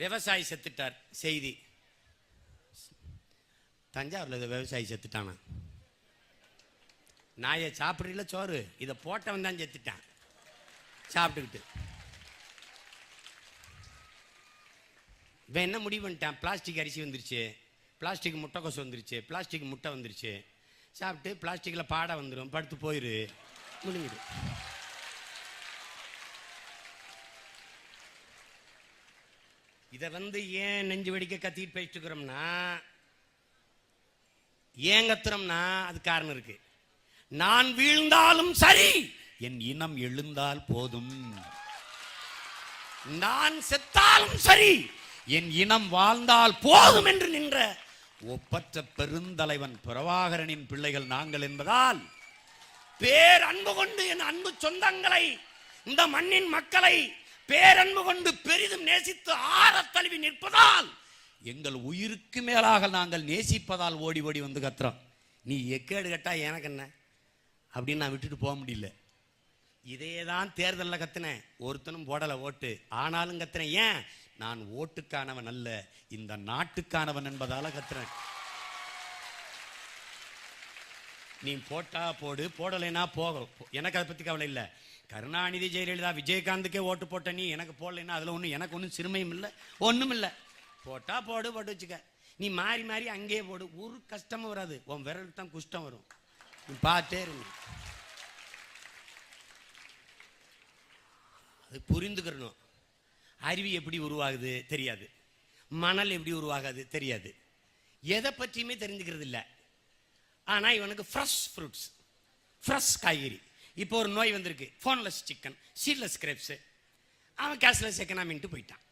விவசாயி செத்துட்டார் செய்தி. தஞ்சாவூர்ல விவசாயி செத்துட்டானா? நாயை சாப்பிட்றீல சோறு. இதை போட்டவன் தான் செத்துட்டான். சாப்பிட்டுக்கிட்டு. இவன் என்ன முடிவு பண்ணிட்டான்? பிளாஸ்டிக் அரிசி வந்துருச்சு. பிளாஸ்டிக் முட்டைக்கோசு வந்துருச்சு. பிளாஸ்டிக் முட்டை வந்துருச்சு. சாப்பிட்டு பிளாஸ்டிக்கில் பாடை வந்துடும் படுத்து போயிரு. முடிஞ்சிடு இதை வந்து ஏன் நெஞ்சு வெடிக்க கத்திட்டு பேசிட்டுக்கிறோம்னா இருக்கிறோம்னா ஏன் கத்துறோம்னா அது காரணம் இருக்கு. நான் வீழ்ந்தாலும் சரி என் இனம் எழுந்தால் போதும். நான் செத்தாலும் சரி என் இனம் வாழ்ந்தால் போதும் என்று நின்ற ஒப்பற்ற பெருந்தலைவன் பிரபாகரனின் பிள்ளைகள் நாங்கள் என்பதால் பேர் அன்பு கொண்டு என் அன்பு சொந்தங்களை இந்த மண்ணின் மக்களை பேரன்பு கொண்டு பெரிதும் நேசித்து ஆற தழுவி நிற்பதால் எங்கள் உயிருக்கு மேலாக நாங்கள் நேசிப்பதால் ஓடி ஓடி வந்து கத்துறோம். நீ எக்கேடு கட்டா எனக்கு என்ன? அப்படின்னு நான் விட்டுட்டு போக முடியல. இதே தான் தேர்தலில் கத்துனேன். ஒருத்தனும் போடலை ஓட்டு. ஆனாலும் கத்துறேன் ஏன்? நான் ஓட்டுக்கானவன் அல்ல. இந்த நாட்டுக்கானவன் என்பதால் கத்துறேன் நீ போட்டா போடு போடலைன்னா போக எனக்கு அதை பற்றி கவலை இல்லை. கருணாநிதி ஜெயலலிதா விஜயகாந்துக்கே ஓட்டு போட்ட நீ எனக்கு போடலைன்னா அதில் ஒன்றும் எனக்கு ஒன்றும் சிறுமையும் இல்லை. ஒன்றும் இல்லை. போட்டால் போடு போட்டு வச்சுக்க. நீ மாறி மாறி அங்கேயே போடு. ஒரு கஷ்டமும் வராது. உன் விரலுக்கு தான் குஷ்டம் வரும். நீ பார்த்தே இருங்க அது புரிந்துக்கிறணும். அருவி எப்படி உருவாகுது தெரியாது. மணல் எப்படி உருவாகாது தெரியாது. எதை பற்றியுமே தெரிஞ்சுக்கிறது இல்லை. ஆனால் இவனுக்கு ஃப்ரெஷ் ஃப்ரூட்ஸ் ஃப்ரெஷ் காய்கறி. இப்போ ஒரு நோய் வந்திருக்கு. ஃபோன்லெஸ் சிக்கன் சீட்லெஸ் கிரேப்ஸு அவன் கேஷ்லெஸ் எக்கனாமின்ட்டு போயிட்டான்.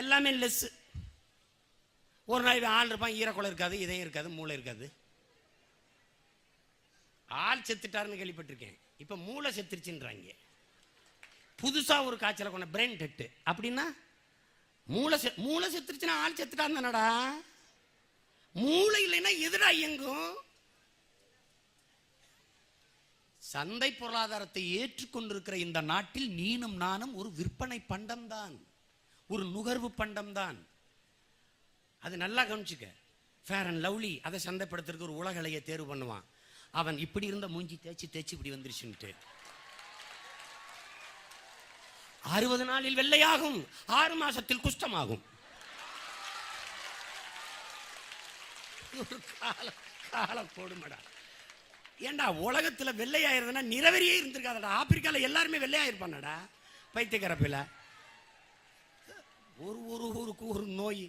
எல்லாமே லெஸ்ஸு ஒரு நாள் ஆள் இருப்பான். ஈரக்குலை இருக்காது இதயம் இருக்காது மூளை இருக்காது. ஆள் செத்துட்டாருன்னு கேள்விப்பட்டிருக்கேன். இப்போ மூளை செத்துருச்சுன்றாங்க. புதுசாக ஒரு காய்ச்சலை கொண்ட பிரெயின் டெட்டு அப்படின்னா மூளை செ மூளை செத்துருச்சுன்னா ஆள் செத்துட்டான் மூளை இல்லைன்னா எதிரா இயங்கும்? சந்தை பொருளாதாரத்தை ஏற்றுக்கொண்டிருக்கிற இந்த நாட்டில் நீனும் நானும் ஒரு விற்பனை பண்டம்தான் ஒரு நுகர்வு பண்டம்தான் அது நல்லா கவனிச்சுக்க. ஃபேர் அண்ட் லவ்லி அதை சந்தைப்படுத்துறதுக்கு ஒரு உலகலையை தேர்வு பண்ணுவான். அவன் இப்படி இருந்த மூஞ்சி தேய்ச்சி தேய்ச்சி இப்படி வந்துருச்சுன்ட்டு அறுபது நாளில் வெள்ளையாகும். ஆறு மாசத்தில் குஷ்டமாகும். ஒரு கால கால கொடுமடா ஏண்டா உலகத்தில் வெள்ளையாயிருந்தனா நிறவெறியே இருந்திருக்காதடா. ஆப்பிரிக்காவில் எல்லாருமே வெள்ளையாயிருப்பானடா பைத்தியக்கரப்பில் ஒரு ஒரு ஊருக்கு ஒரு நோய்.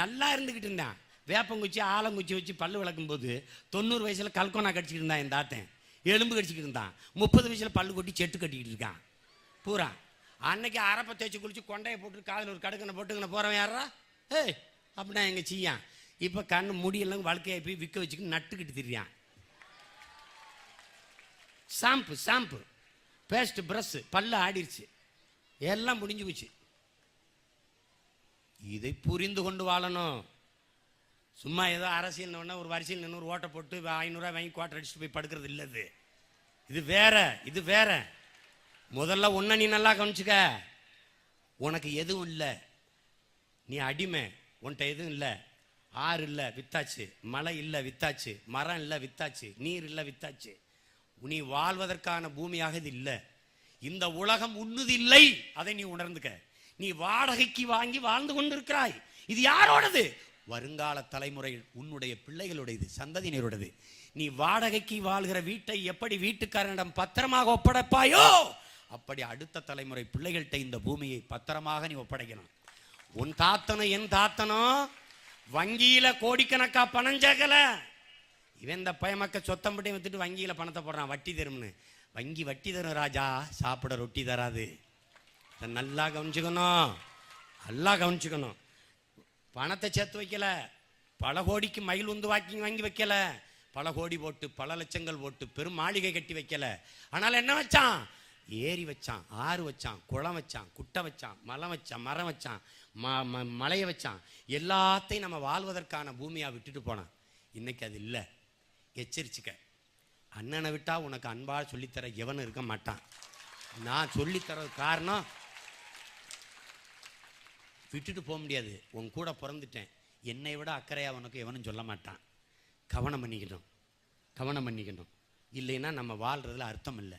நல்லா இருந்துக்கிட்டு இருந்தான். வேப்பங்குச்சி ஆலங்குச்சி வச்சு பல்லு விளக்கும் போது தொண்ணூறு வயசில் கல்கோனா கடிச்சிக்கிட்டு இருந்தான் என் தாத்தன். எலும்பு கடிச்சிக்கிட்டு இருந்தான். முப்பது வயசில் பல்லு கொட்டி செட்டு கட்டிக்கிட்டு இருக்கான். பூரா. அன்னைக்கு அரப்பை தேய்ச்சி குளிச்சு கொண்டையை போட்டு காதில் ஒரு கடுக்கனை போட்டுக்கனை போகிறவன் யாரா ஏய் அப்படின்னா எங்கள் செய்யான் இப்போ கண்ணு முடியெல்லாம் வாழ்க்கையாக போய் விற்க வச்சுக்கிட்டு நட்டுக்கிட்டு திரியான். ஷாம்பு ஷாம்பு பேஸ்ட்டு ப்ரஷ்ஷு பல்ல ஆடிருச்சு. எல்லாம் முடிஞ்சு போச்சு. இதை புரிந்து கொண்டு வாழணும். சும்மா ஏதோ அரசியல் ஒன்று ஒரு வரிசையில் நின்று ஓட்டை போட்டு ஐநூறுரூவா வாங்கி குவாட்டர் அடிச்சுட்டு போய் படுக்கிறது இல்லை இது இது வேற இது வேற. முதல்ல ஒன்றை நீ நல்லா கவனிச்சுக்க. உனக்கு எதுவும் இல்லை. நீ அடிமை. உன்கிட்ட எதுவும் இல்லை. ஆறு இல்லை வித்தாச்சு. மழை இல்லை வித்தாச்சு. மரம் இல்லை வித்தாச்சு. நீர் இல்லை வித்தாச்சு. நீ வாழ்வதற்கான பூமியாக இது இல்லை. இந்த உலகம் உண்ணுது இல்லை. அதை நீ உணர்ந்துக்க. நீ வாடகைக்கு வாங்கி வாழ்ந்து கொண்டிருக்கிறாய். இது யாரோடது? வருங்கால தலைமுறை உன்னுடைய பிள்ளைகளுடையது சந்ததியினருடையது. நீ வாடகைக்கு வாழ்கிற வீட்டை எப்படி வீட்டுக்காரனிடம் பத்திரமாக ஒப்படைப்பாயோ அப்படி அடுத்த தலைமுறை பிள்ளைகள்கிட்ட இந்த பூமியை பத்திரமாக நீ ஒப்படைக்கணும். உன் தாத்தனும் என் தாத்தனும் வங்கியில கோடிக்கணக்கா பணம் சேர்க்கல இவன் இந்த பயமக்க சொத்தம் பட்டி வித்துட்டு வங்கியில பணத்தை போடுறான் வட்டி தரும்னு. வங்கி வட்டி தரும் ராஜா சாப்பிட ரொட்டி தராது. இதை நல்லா கவனிச்சுக்கணும். நல்லா கவனிச்சுக்கணும். பணத்தை சேர்த்து வைக்கல. பல கோடிக்கு மயில் உந்து வாக்கிங் வாங்கி வைக்கல. பல கோடி போட்டு பல லட்சங்கள் போட்டு பெரும் மாளிகை கட்டி வைக்கல. ஆனால் என்ன வச்சான்? ஏரி வச்சான் ஆறு வச்சான் குளம் வச்சான் குட்டை வச்சான் மலம் வச்சான் மரம் வச்சான் ம ம மலையை வச்சான். எல்லாத்தையும் நம்ம வாழ்வதற்கான பூமியாக விட்டுட்டு போனான். இன்னைக்கு அது இல்லை. எச்சரிச்சுக்க. அண்ணனை விட்டால் உனக்கு அன்பாக சொல்லித்தர எவனும் இருக்க மாட்டான். நான் சொல்லித்தர காரணம் விட்டுட்டு போக முடியாது. உன் கூட பிறந்துட்டேன். என்னை விட அக்கறையாக உனக்கு எவனும் சொல்ல மாட்டான். கவனம் பண்ணிக்கணும். கவனம் பண்ணிக்கணும். இல்லைன்னா நம்ம வாழ்கிறதுல அர்த்தம் இல்லை.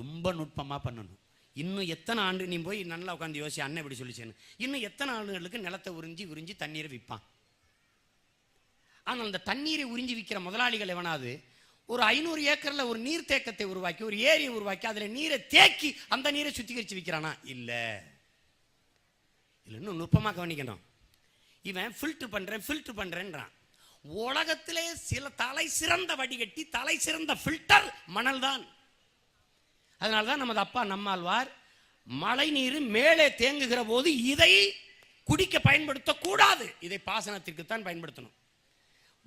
ரொம்ப நுட்பமாக பண்ணணும். இன்னும் எத்தனை ஆண்டு நீ போய் நல்லா உட்காந்து யோசி அண்ணன் இப்படி சொல்லிச்சேன்னு. இன்னும் எத்தனை ஆண்டுகளுக்கு நிலத்தை உறிஞ்சி உறிஞ்சி தண்ணீரை விற்பான். ஆனால் அந்த தண்ணீரை உறிஞ்சி விற்கிற முதலாளிகள் எவனாவது ஒரு ஐநூறு ஏக்கரில் ஒரு நீர் தேக்கத்தை உருவாக்கி ஒரு ஏரியை உருவாக்கி அதில் நீரை தேக்கி அந்த நீரை சுத்திகரித்து விற்கிறானா? இல்லை. இல்லை இன்னும் நுட்பமாக கவனிக்கணும். இவன் ஃபில்ட்ரு பண்ணுறேன் ஃபில்ட்ரு பண்ணுறேன்றான் உலகத்திலே சில தலை சிறந்த வடிகட்டி தலை சிறந்த ஃபில்டர் மணல் தான் அதனால தான் நமது அப்பா நம்மாழ்வார் மழை நீர் மேலே தேங்குகிற போது இதை குடிக்க பயன்படுத்தக்கூடாது. இதை பாசனத்திற்கு தான் பயன்படுத்தணும்.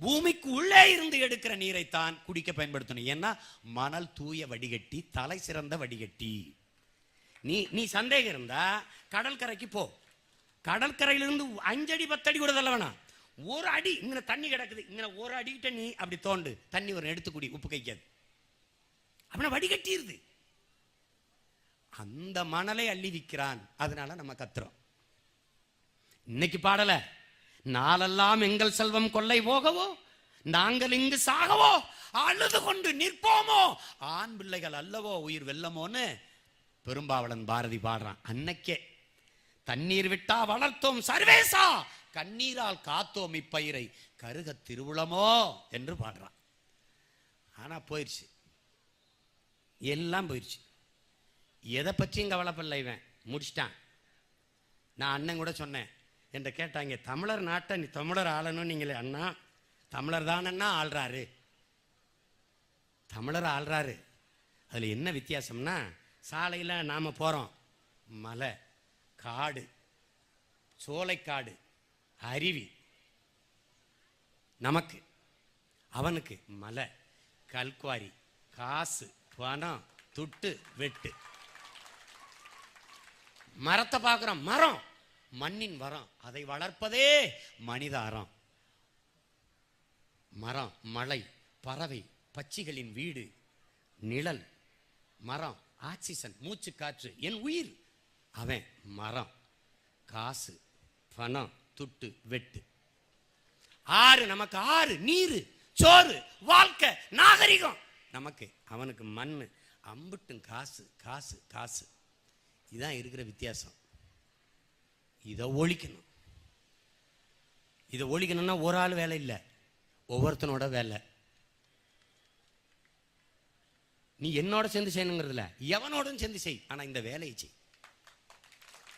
பூமிக்கு உள்ளே இருந்து எடுக்கிற நீரைத்தான் குடிக்க பயன்படுத்தணும். ஏன்னா மணல் தூய வடிகட்டி தலை சிறந்த வடிகட்டி. நீ நீ சந்தேகம் இருந்தா கடற்கரைக்கு போ. கடற்கரையிலிருந்து அஞ்சடி பத்தடி கூட தள்ள வேணாம். ஒரு அடி இங்கே தண்ணி கிடக்குது. இங்கே ஒரு அடிக்கிட்ட நீ அப்படி தோண்டு தண்ணி ஒரு எடுத்து குடி உப்பு கைக்காது அப்படின்னா வடிகட்டிடுது அந்த மணலை அள்ளி விற்கிறான். அதனால நம்ம கத்துறோம். இன்னைக்கு பாடல நாளெல்லாம் எங்கள் செல்வம் கொள்ளை போகவோ நாங்கள் இங்கு சாகவோ அழுது கொண்டு நிற்போமோ ஆண் பிள்ளைகள் அல்லவோ உயிர் வெல்லமோன்னு பெரும்பாவளன் பாரதி பாடுறான். அன்னைக்கே தண்ணீர் விட்டா வளர்த்தோம் சர்வேசா கண்ணீரால் காத்தோம் இப்பயிரை கருக திருவுளமோ என்று பாடுறான். ஆனா போயிடுச்சு எல்லாம் போயிடுச்சு எதை பற்றியும் கவலைப்படல இவன். முடிச்சிட்டான். நான் அண்ணன் கூட சொன்னேன். என்ற கேட்டாங்க தமிழர் நாட்டை நீ தமிழர் ஆளணும் நீங்களே அண்ணா. தமிழர் தானன்னா ஆள்றாரு. தமிழர் ஆள்றாரு. அதில் என்ன வித்தியாசம்னா சாலையில் நாம் போகிறோம் மலை காடு சோலைக்காடு அருவி. நமக்கு அவனுக்கு மலை கல்குவாரி காசு பணம் துட்டு வெட்டு. மரத்தை பார்க்குறோம் மரம். மண்ணின் வரம். அதை வளர்ப்பதே மனித அறம் மரம் மலை பறவை பச்சிகளின் வீடு நிழல் மரம் ஆக்சிஜன் மூச்சு காற்று என் உயிர். அவன் மரம். காசு பணம் துட்டு வெட்டு. ஆறு நமக்கு ஆறு நீர் சோறு வாழ்க்கை நாகரிகம். நமக்கு அவனுக்கு மண் அம்புட்டும் காசு காசு காசு. இதான் இருக்கிற வித்தியாசம். இதை ஒழிக்கணும். இதை ஒழிக்கணும்னா ஒரு ஆள் வேலை இல்லை. ஒவ்வொருத்தனோட வேலை. நீ என்னோட சேர்ந்து செய்யணுங்கிறதுல எவனோடும் சேர்ந்து செய். ஆனால் இந்த வேலையை செய்.